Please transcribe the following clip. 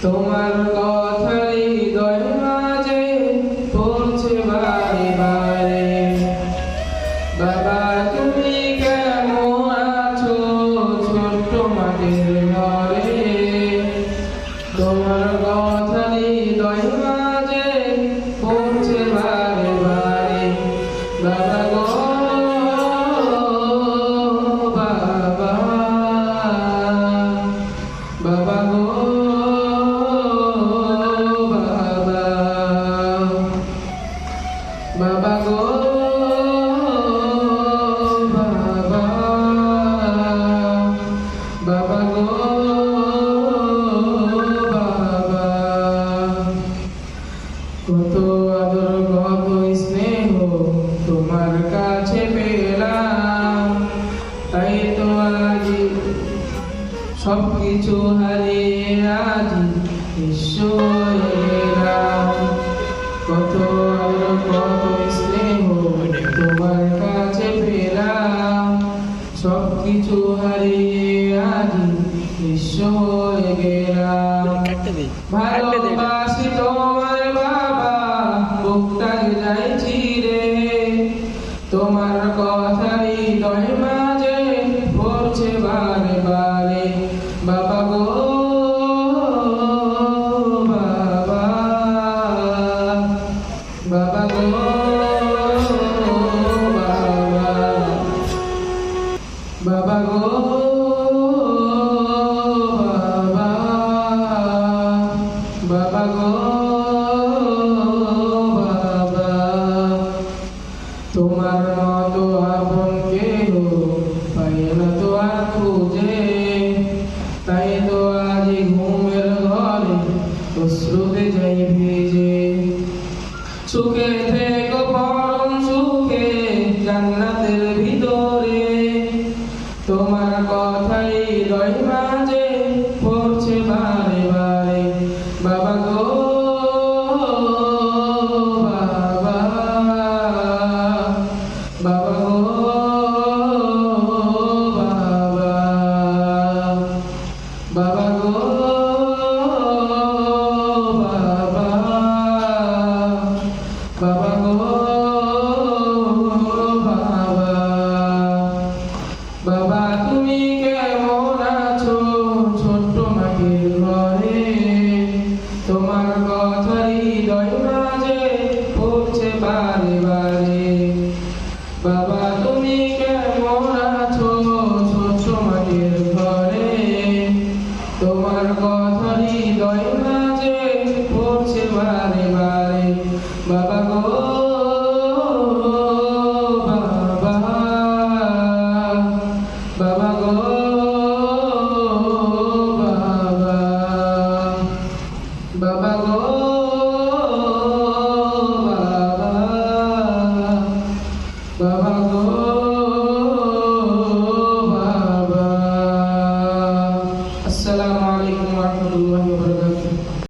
Tomarlo. বাবা গো, বাবা। বাবা গো, বাবা। কত আদর কত স্নেহ তোমার কাছে পেলাম। তাই তো আজ সব কিছু হারিয়ে আজ ঈশ্বর কত কিছু হারিয়ে আজি বিশ্ব হয়ে গেলাম ভালোবাসি তোমার বাবা বুকটাকে যাইছি রে। তোমার কথা হৃদয় মাঝে পড়ছে বারে। সুখে থেকো ভিতরে। তোমার কথাই হৃদয় মাঝে পড়ছে বারে বারে। বাবা গো agora.